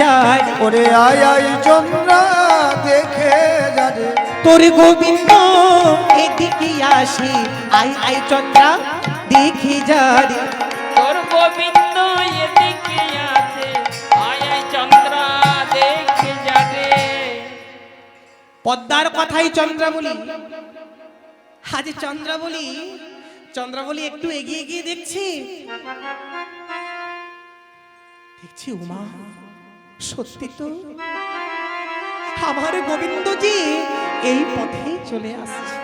যায় ওরে আয় আয় চন্দ্রা দেখে যারে তোর গোবিন্দ এদিকে আসি আই আই চন্দ্রা দেখি যারে তোর গোবিন্দ এদিকে আছে আয় আয় চন্দ্রা দেখে যাবে। পদ্মার কথাই চন্দ্রাবলী আজ চন্দ্রাবলী চন্দ্রাবলী একটু এগিয়ে গিয়ে দেখছি। দেখছি উমা। সত্যি তো? আমার গোবিন্দজি এই পথেই চলে আসছে।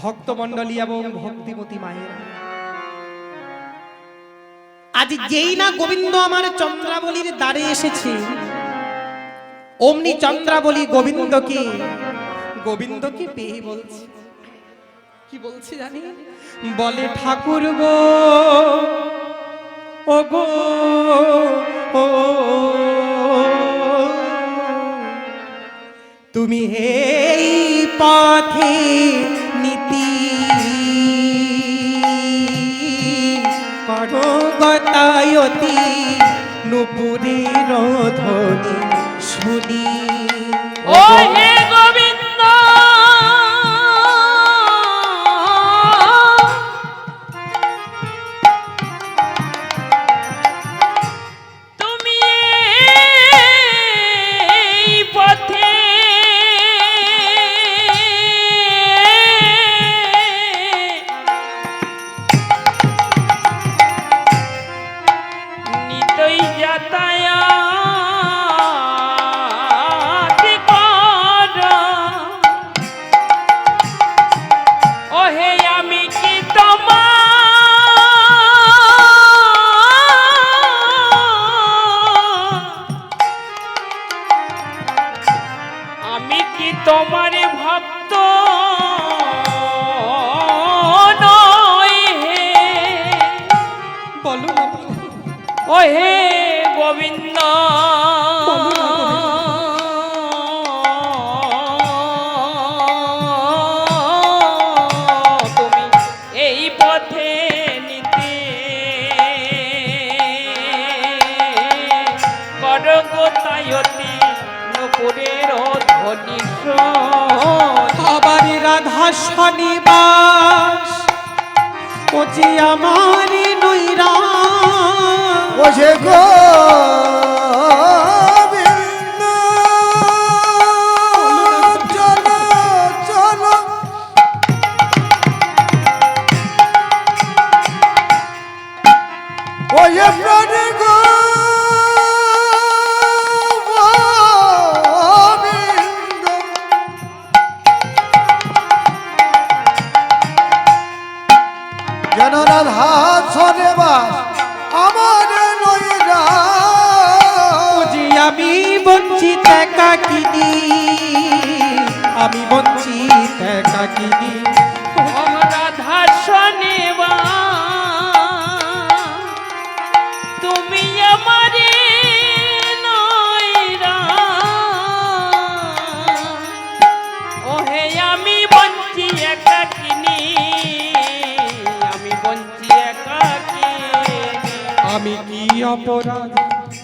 ভক্তমণ্ডলী এবং ভক্তিমতী মায়েরা, আজ যেই না গোবিন্দ আমার চন্দ্রাবলীর দ্বারে এসেছে, অমনি চন্দ্রাবলী গোবিন্দকে গোবিন্দকে পেয়ে বলছে। কি বলছে জানি? বলে ঠাকুর গো ও গো ও তুমি হে পথে নীতি করো গতায়তি নুপুরের ধ্বনি শুনি।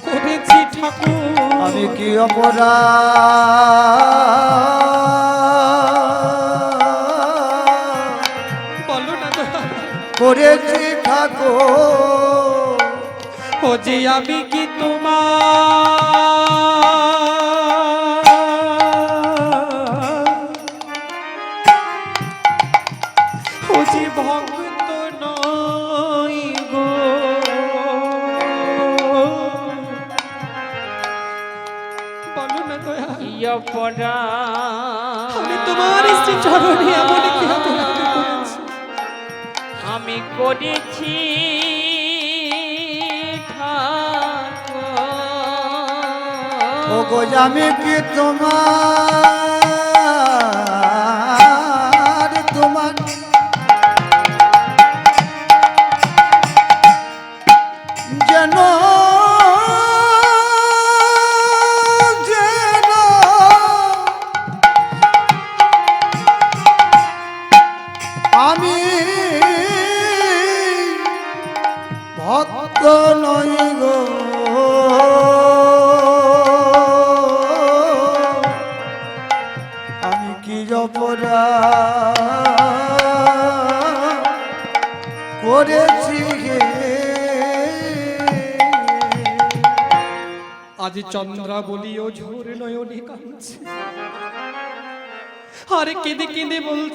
করেছি ঠাকুর। আমি কি অপরাধ? বলো না। করেছি ঠাকুর। ও যে আমি কি তোমার আমি তোমার শ্রী চরণে এমন কি অপরাধ করেছি। আমি করেছি ঠাকুর। ও গো আমি কি তোমার?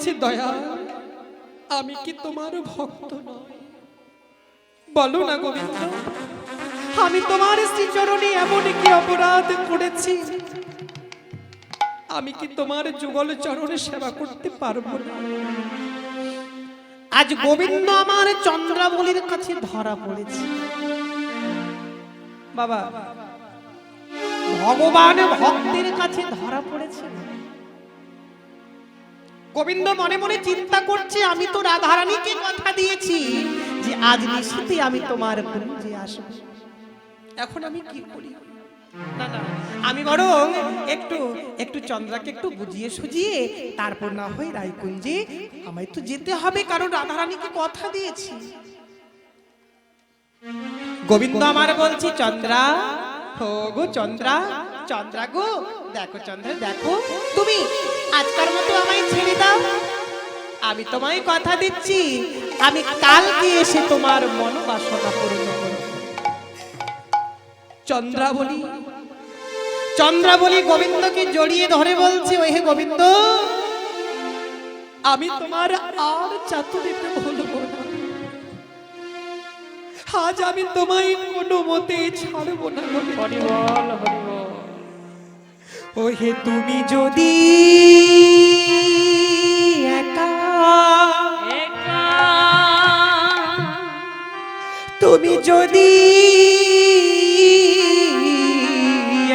বলছে, দয়া, আমি কি তোমার ভক্ত বলো না, গোবিন্দ, আমি তোমার শ্রীচরণে এমন কি অপরাধ করেছি। আমি কি তোমার যুগল চরণে সেবা করতে পারব না? আজ গোবিন্দ আমার চন্দ্রাবলীর কাছে ধরা পড়েছে। বাবা, ভগবান ভক্তের কাছে ধরা পড়েছে। গোবিন্দ মনে মনে চিন্তা করছে, আমি তো রাধারানীকে কথা দিয়েছি যে আজ নিশীতে আমি তোমার কুঞ্জে আসব। এখন আমি কি করি? আমি বরং একটু একটু চন্দ্রাকে একটু বুঝিয়ে সুজিয়ে তারপর না হয় রায়কুঞ্জে আমায় তো যেতে হবে, কারণ রাধারানীকে কথা দিয়েছি। গোবিন্দ আমার বলছি, চন্দ্রা ও গো চন্দ্রা চন্দ্রা গো দেখো চন্দ্রা, দেখো। তুমি আজকার মতো আমায় ছেড়ে দাও। আমি তোমায় কথা দিচ্ছি। আমি কালকে এসে তোমার মনোবাসনা পূর্ণ করব। চন্দ্রাবলী। চন্দ্রাবলী গোবিন্দকে জড়িয়ে ধরে বলছে, ওহে গোবিন্দ, আমি তোমার আর চাতুরিতে বলব না। আজ আমি তোমায় কোনো মতে ছাড়বো না হরিবল হরিবল ওহে তুমি যদি একা একা। তুমি যদি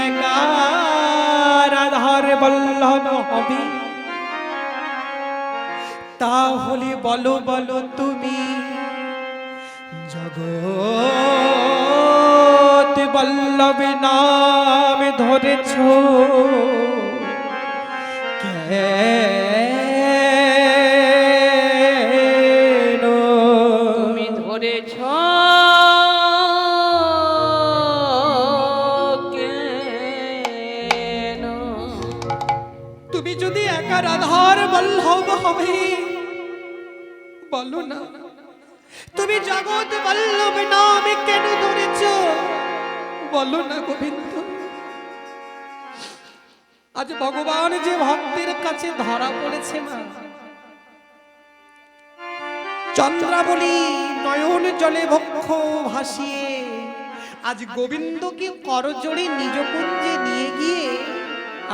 একা রাধার বল্লভ হবে। তাহলে বলো বলো তুমি জগৎ বল্লভ নাম ধরেছ। কেন তুমি ধরেছ। কেন তুমি যদি একা রাধার বল্লভ হবে বলো না। তুমি জগৎ বল্লভ নামে কেন ধরেছ? বলো না গোবিন্দ। আজ ভগবান যে ভক্তের কাছে ধরা পড়েছে না চন্দ্রাবলী নয়ন জলে বক্ষ ভাসিয়ে, আজ গোবিন্দকে করজোড়ে নিজ কুঞ্জে নিয়ে গিয়ে,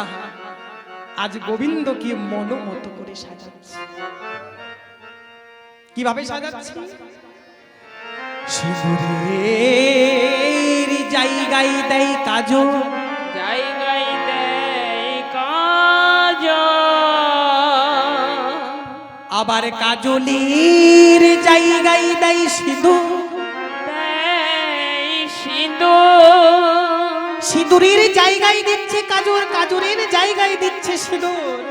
আহা, আজ গোবিন্দকে মনোমত করে সাজাচ্ছে। কীভাবে সাজাচ্ছে? সিঁদুরের জায়গায় দেয় কাজল জায়গায় দেয় কাজ। আবার কাজলের জায়গায় দেয় সিঁদুর। দেয় সিঁদুর। সিঁদুরের জায়গায় দিচ্ছে কাজর কাজরের জায়গায় দিচ্ছে সিঁদুর।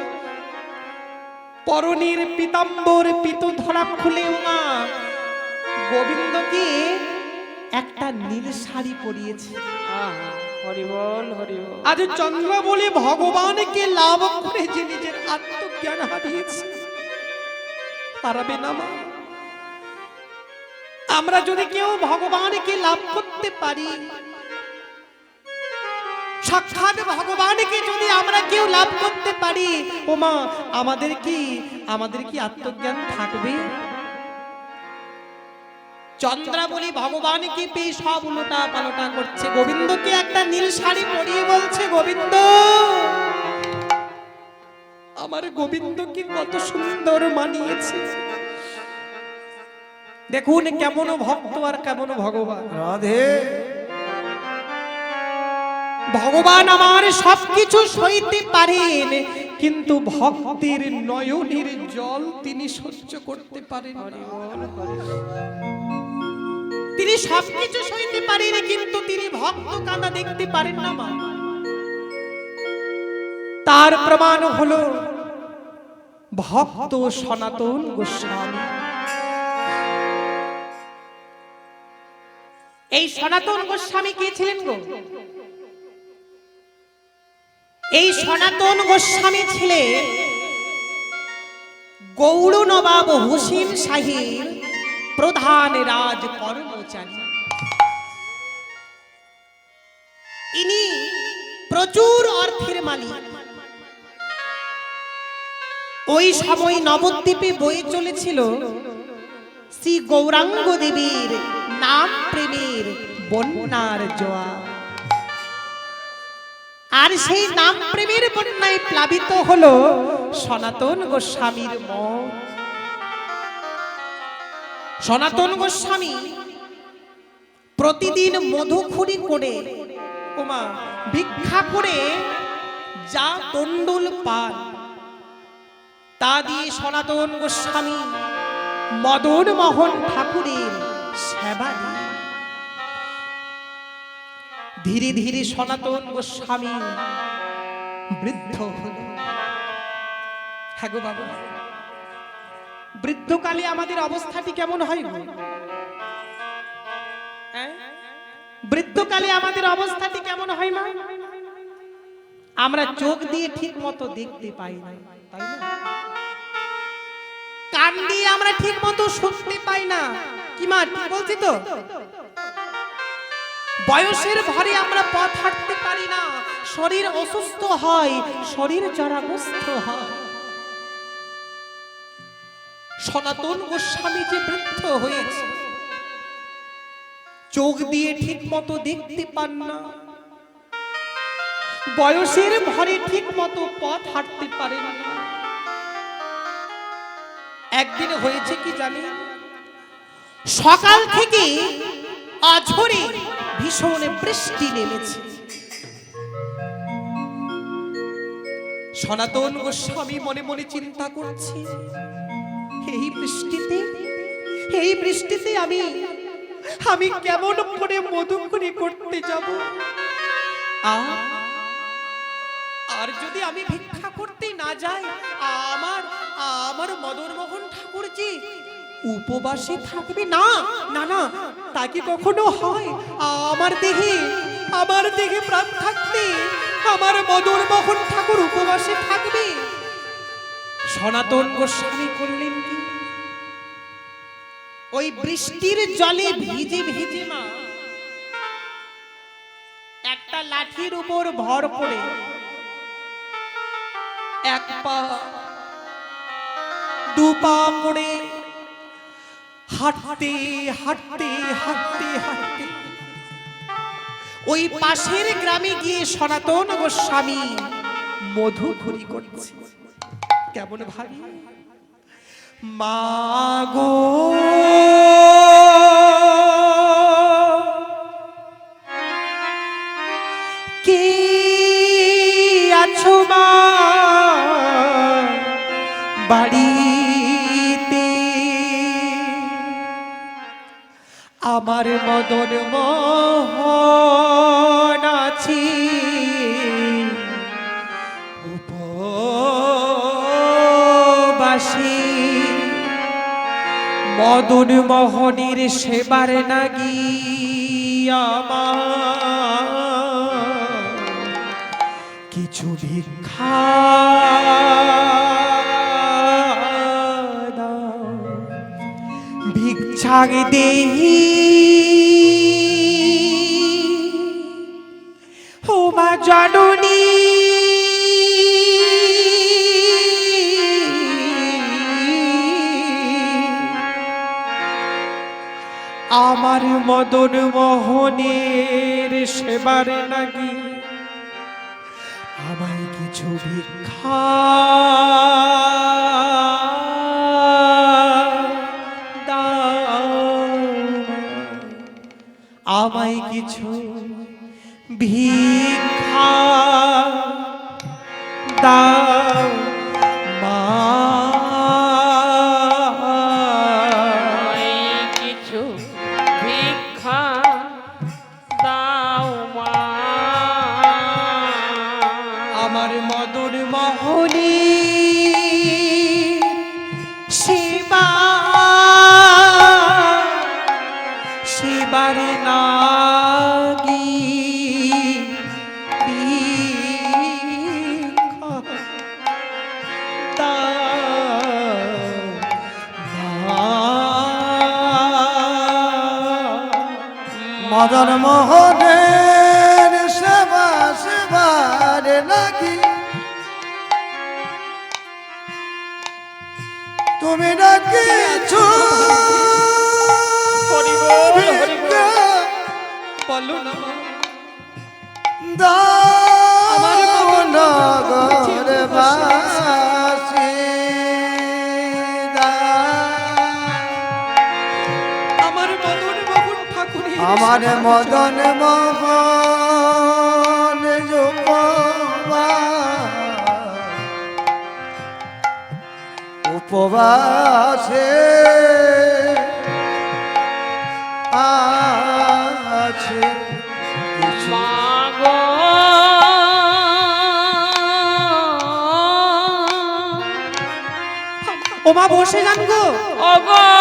পরনের পিতাম্বর পিত ধরা খুলে মা। গোবিন্দকে একটা নীল শাড়ি পরিয়েছে। আহা, হরিবল হরিবল। আজ চন্দ্র বলে ভগবানকে লাভ করে যে নিজের আত্মজ্ঞান হারিয়েছে। পারাবে না মা। আমরা যদি কেউ ভগবানকে লাভ করতে পারি সাক্ষাৎ ভগবানকে যদি আমরা কেউ লাভ করতে পারি ও মা আমাদের কি আমাদের কি আত্মজ্ঞান থাকবে? চন্দ্রাবলী ভগবানকে পেয়ে সব উল্টা পালটা করছে? গোবিন্দকে একটা নীল শাড়ি পরিয়ে বলছে গোবিন্দ আমার গোবিন্দকে কত সুন্দর মানিয়েছে? দেখুন কেমন ভক্ত আর কেমন ভগবান। রাধে। ভগবান আমার সবকিছু সইতে পারেন কিন্তু ভক্তের নয়নের জল তিনি সহ্য করতে পারেন। তিনি সবকিছু সইতে পারেন, কিন্তু তিনি ভক্ত কাঁদা দেখতে পারেন না, মা। তার প্রমাণ হলো ভক্ত সনাতন গোস্বামী। এই সনাতন গোস্বামী কে ছিলেন গো? এই সনাতন গোস্বামী ছিলেন গৌড় নবাব হুসেন শাহীর প্রধান রাজ কর্মচারী। ইনি প্রচুর অর্থের মালিক। ওই সময় নবদ্বীপে বয়ে চলেছিল শ্রী গৌরাঙ্গ দেবীর নাম প্রেমের বন্যার জোয়া আর সেই নাম প্রেমের বন্যায় প্লাবিত হলো সনাতন গোস্বামীর মন সনাতন গোস্বামী প্রতিদিন মধুখুরি করে ভিক্ষা করে যা তন্ডুল পান। তা দিয়ে সনাতন গোস্বামী মদন মোহন ঠাকুরের সেবা ধীরে ধীরে সনাতন গোস্বামী বৃদ্ধ হল হ্যাঁ গো বাবু। বৃদ্ধকালে আমাদের অবস্থাটি কেমন হয়? হ্যাঁ? বৃদ্ধকালে আমাদের অবস্থাটি কেমন হয় মা আমরা চোখ দিয়ে ঠিক মতো দেখতে পাই না কান দিয়ে আমরা ঠিক মতো শুনতে পাই না। কি মা ঠিক বলছি তো? বয়সের ভরে আমরা পথ হাঁটতে পারি না। শরীর অসুস্থ হয়, শরীর জরাগ্রস্ত হয়। সনাতন গোস্বামী যে বৃদ্ধ হয়েছে, চোখ দিয়ে ঠিক মতো দেখতে পান না, বয়সের ভরে ঠিক মতো পথ হাঁটতে পারেন না। একদিন হয়েছে কি জানি সকাল থেকে অঝরে ভীষণ বৃষ্টি নেমেছে। সনাতন গোস্বামী মনে মনে চিন্তা করছে এই বৃষ্টিতে এই বৃষ্টিতে আমি আমি কেমন করে মধুকরি করতে যাব? আর যদি আমি ভিক্ষা করতে না যাই, আমার আমার মদনমোহন ঠাকুরজি উপবাসে থাকবে না? না না, তা কি কখনো হয়? আমার দেহে আমার দেহে প্রাণ থাকতে আমার মদনমোহন ঠাকুর উপবাসে থাকবে? সনাতন গোস্বামী করলেন কি? ওই বৃষ্টির জলে ভিজে ভিজে মা, একটা লাঠির উপর ভর করে এক পা, দু পা করে হাঁটতে হাঁটতে হাঁটতে হাঁটতে ওই পাশের গ্রামে গিয়ে সনাতন গোস্বামী মধু ঘুরি করছে। কেমন ভাবি মাগো কে মোহনের সেবার না কিছু ভিক্ষা ভিক্ষা দেহি মদন মোহনের সেবার নাকি আমায় কিছু ভিক্ষা। আমায় কিছু ভিক্ষা। দাও। জন্মহনের সেবা সেবার লাগি। তুমি না কিছু আমার মদন মোহন উপবাসে আছে ওমা বসে যান গো। ওগো।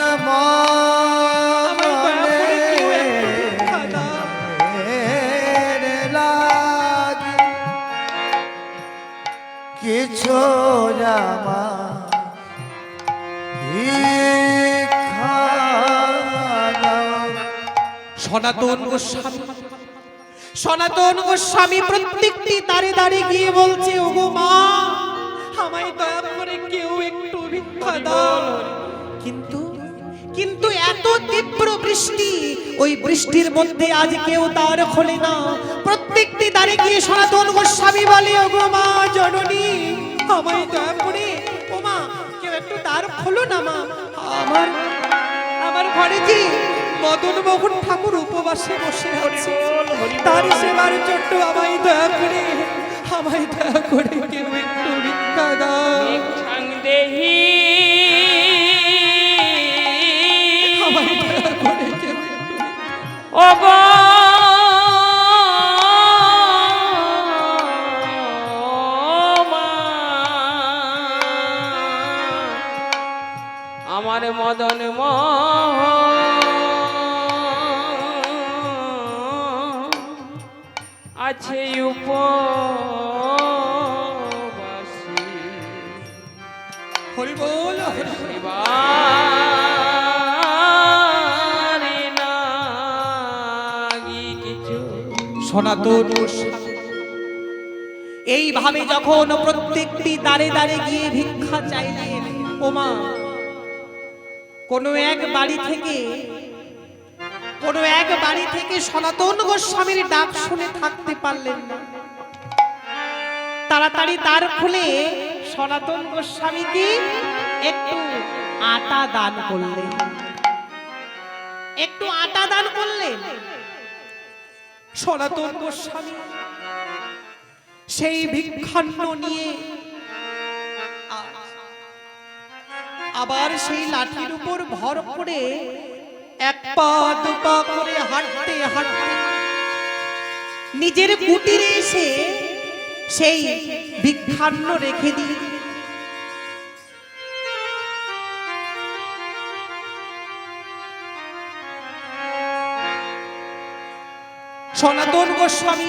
সনাতন গোস্বামী। সনাতন গোস্বামী প্রত্যেকটি দাঁড়ে দাঁড়ে গিয়ে বলছে, ওগো মা, আমায় দয়া করে কেউ একটু ভিক্ষা দাও। কিন্তু কিন্তু এত তীব্র বৃষ্টি, ওই বৃষ্টির মধ্যে আজ কেউ তার খোলে না। প্রত্যেকটি দাঁড়ে গিয়ে সনাতন গোস্বামী বলে, ওগো মা, জননী আমায় দয়া করে ও মা কেউ একটু দ্বার খোলো না মা। আমার আমার ঘরে যে মদন মোহন ঠাকুর উপবাসে বসে আছে তার সেবার জন্য আমায় দয়া করে আমায় দয়া করে কেউ একটু ভিক্ষা দাও। আমায় দয়া করে কেউ একটু মদন আছে। এবারে নাগি সনাতন এইভাবে যখন প্রত্যেকটি দাঁড়ে দাঁড়ে গিয়ে ভিক্ষা চাইলেন ওমা কোন এক বাড়ি থেকে, কোনো এক বাড়ি থেকে সনাতন গোস্বামীর ডাক শুনে থাকতে পারলেন না। তাড়াতাড়ি তার খুলে সনাতন গোস্বামীকে একটু আটা দান করলেন। একটু আটা দান করলেন। সনাতন গোস্বামী সেই ভিক্ষান্ন নিয়ে আবার সেই লাঠির উপর ভর করে এক পা, দু পা করে হাঁটতে হাঁটতে নিজের কুটিরে এসে সেই ভিক্ষান্ন রেখে দিয়ে সনাতন গোস্বামী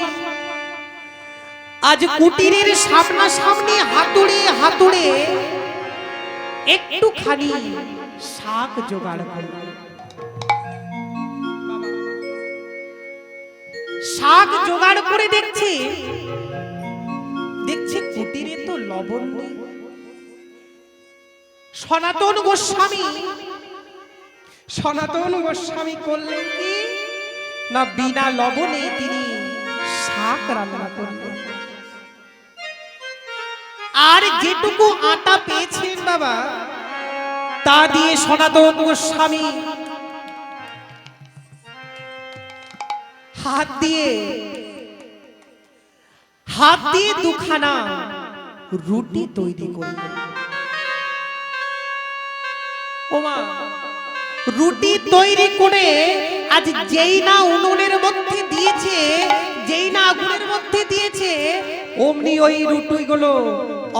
আজ কুটিরের সামনাসামনি হাতুড়ে হাতুড়ে একটুখানি শাক জোগাড় করল শাক জোগাড় করে দেখছে দেখছে কুটিরে তো লবণ নেই। সনাতন গোস্বামী সনাতন গোস্বামী করলেন কি? না বিনা লবণে তিনি শাক রান্না করলেন। আর যেটুকু আটা পেয়েছেন বাবা, তা দিয়ে সনাতন গোস্বামী হাত দিয়ে হাত দিয়ে দুখানা রুটি তৈরি করলেন। ওমা, রুটি তৈরি করে আজ যেই না উনুনের মধ্যে দিয়েছে, যেই না আগুনের মধ্যে দিয়েছে, অমনি ওই রুটিগুলো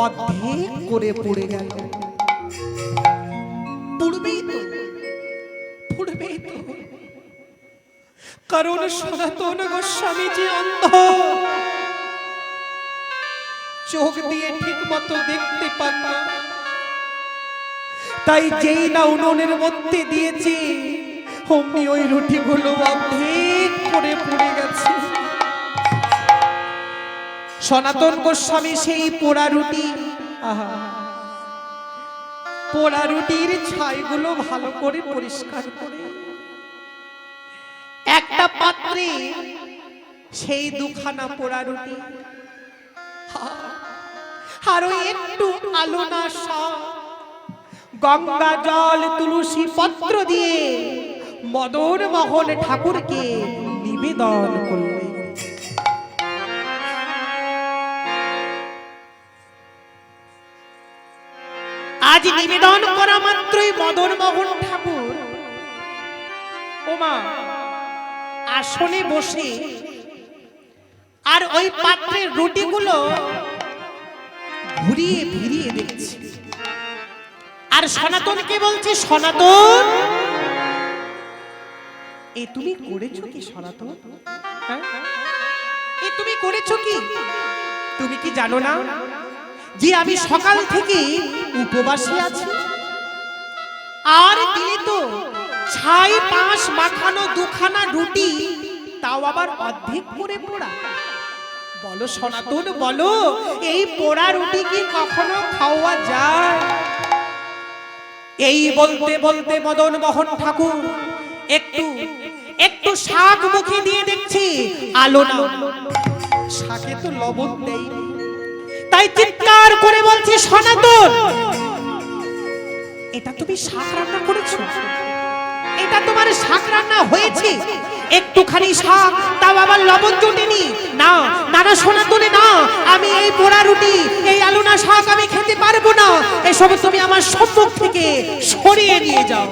অর্ধেক করে পড়ে গেল। তো কারণ সনাতন গোস্বামী অন্ধ। চোখ দিয়ে ঠিক মতো দেখতে পান না। তাই যেই না উনুনের মধ্যে দিয়েছে, অমনি ওই রুটিগুলো অর্ধেক করে পড়ে গেছে। সনাতন গোস্বামী সেই পোড়া রুটি, আহা পোড়া রুটির ছাইগুলো ভালো করে পরিষ্কার করে। একটা পাত্রে সেই দুখানা পোড়া রুটি। আরও একটু আলো না গঙ্গা জল, তুলসী পত্র দিয়ে মদন মোহন ঠাকুরকে নিবেদন করলেন আজ নিবেদন করা মাত্রই মদন মোহন ঠাকুর ওমা আসনে বসে। আর ওই পাত্রের রুটিগুলো ঘুরিয়ে ফিরিয়ে দেখছে। আর সনাতনকে বলছে, সনাতন, এ তুমি করেছ কি সনাতন? হ্যাঁ? এ তুমি করেছ কি? তুমি কি জানো না? যে আমি সকাল থেকে উপবাসী আছি। আর দিলে তো ছাই পাঁচ মাখানো, দুখানা রুটি, তাও আবার অর্ধেক করে পোড়া। বলো সনাতন, বলো, এই পোড়া রুটি কি কখনো খাওয়া যায়? এই বলতে বলতে মদন মোহন ঠাকুর, একটু একটু শাক মুখে দিয়ে দেখছি, আলো শাকে তো লবণ দেই তাই চিৎকার করে বলছি সনাতন। এটা তুমি শাক রান্না করেছ? এটা তোমার শাক রান্না হয়েছে? একটুখানি শাক তাও আবার লবণ জুটেনি? না না না সনাতনে না। আমি এই পোড়া রুটি এই আলুনা শাক আমি খেতে পারব না। এসব তুমি আমার সম্মুখ থেকে সরিয়ে নিয়ে যাও।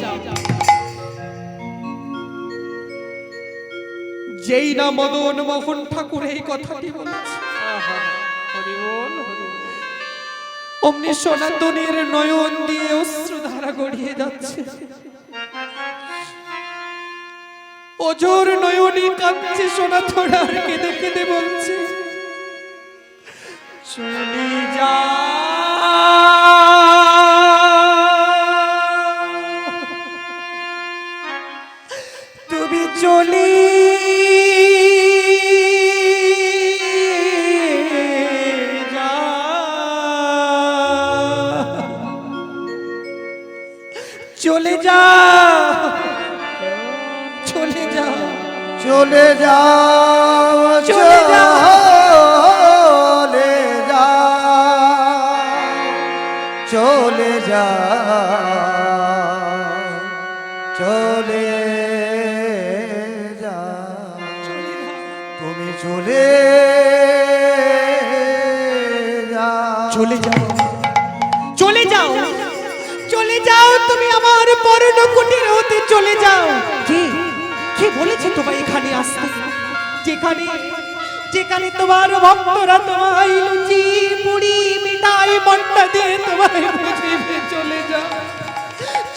যেই না মদন মোহন ঠাকুর এই কথাটি বলেছে। অমনি সনাতনের নয়ন দিয়ে অশ্রুধারা গড়িয়ে যাচ্ছে। অজর নয়নী কাঁদছে সনাতন আর কেঁদে কেঁদে বলছে। চলে যা চলে যা। চলে যা। চলে যাও তোমায় এখানে আসতে যেখানে যেখানে তোমার ভক্তরা তোমায় লুচি মুড়ি মিঠাই মন্ডা দিয়ে তোমায় বুঝিয়ে চলে যাও।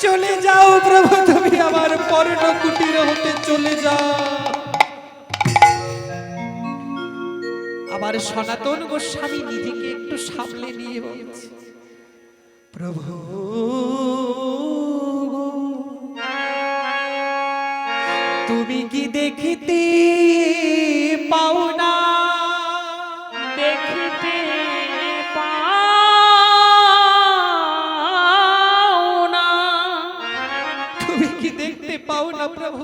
চলে যাও প্রভু, তুমি আমার পরণ কুটির হতে চলে যাও। আবার সনাতন গোস্বামী নিজেকে একটু সামলে নিয়ে বলছে, প্রভু তুমি কি দেখিতে পাও না? দেখিতে পাও না। তুমি কি দেখতে পাও না প্রভু?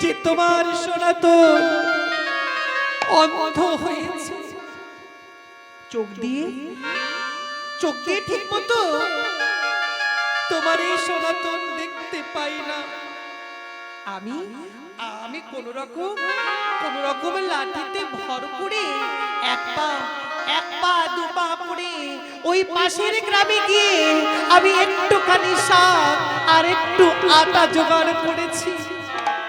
যে তোমার সনাতন অন্ধ হয়েছে। চোখ দিয়ে? চোখ দিয়ে ঠিক মতো তোমার এই সনাতন দেখতে পাই না। আমি আমি কোন রকম কোন রকম লাঠিতে ভর করে এক পা এক পা দু পা করে ওই পাশের গ্রামে গিয়ে আমি একটুখানি শাক আর একটু আটা জোগাড় করেছি।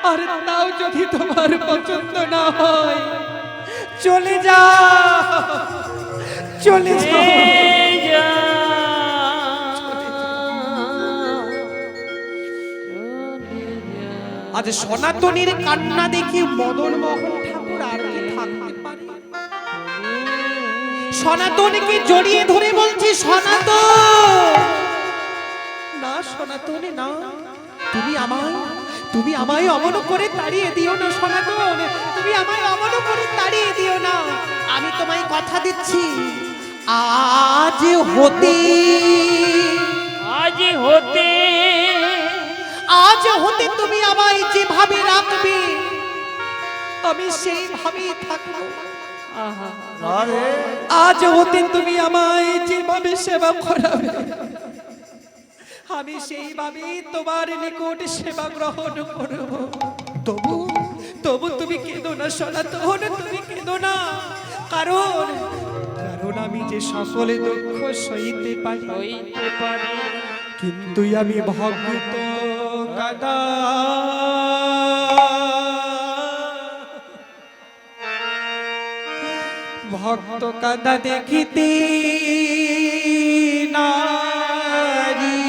আর তাও যদি তোমার পছন্দ না হয় চলে যা চলে যা আজ সনাতনীর কান্না দেখে মদন মোহন ঠাকুর আর কি থাকতে পারে? সনাতনকে জড়িয়ে ধরে বলছি, সনাতন! না সনাতন, না। তুমি আমায় তুমি আমায় অমন করে তাড়িয়ে দিও না, সনাতন। তুমি আমায় অমন করে তাড়িয়ে দিও না। আমি তোমায় কথা দিচ্ছি। আজ হতে আজ হতে আজ হতে তুমি আমায় যেভাবে রাখবে আমি সেইভাবেই থাকব। আজ হতে তুমি আমায় যেভাবে সেবা করাবে আমি সেইভাবে তোমার নিকট সেবা গ্রহণ করব। তবু তবু তুমি কেঁদো না সনাতন তুমি কেঁদো না। কারণ কারণ আমি যে সকলে দুঃখ সইতে পারি হইতে পারে। কিন্তু আমি ভক্ত কাদা ভক্ত কাদা দেখিতে নারী।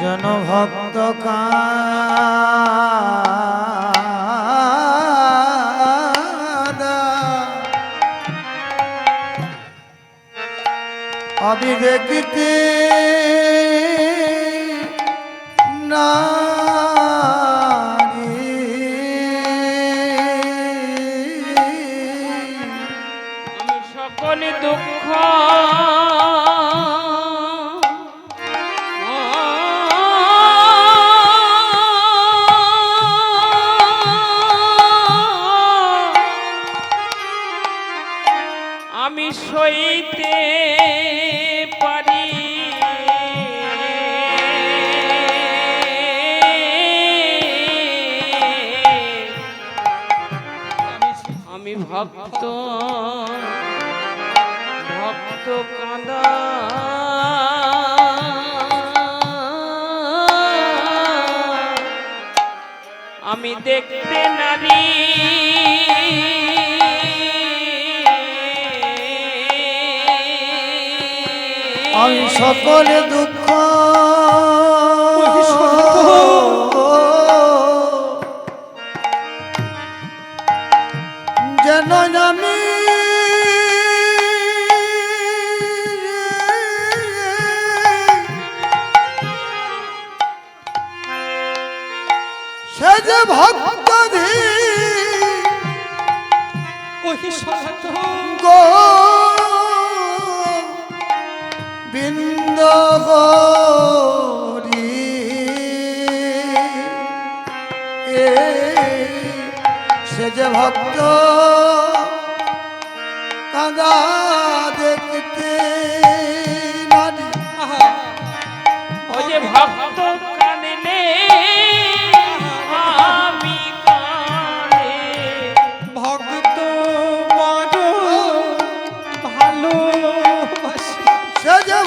জন ভক্ত কাদা আমি দেখিতে নারী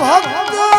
导航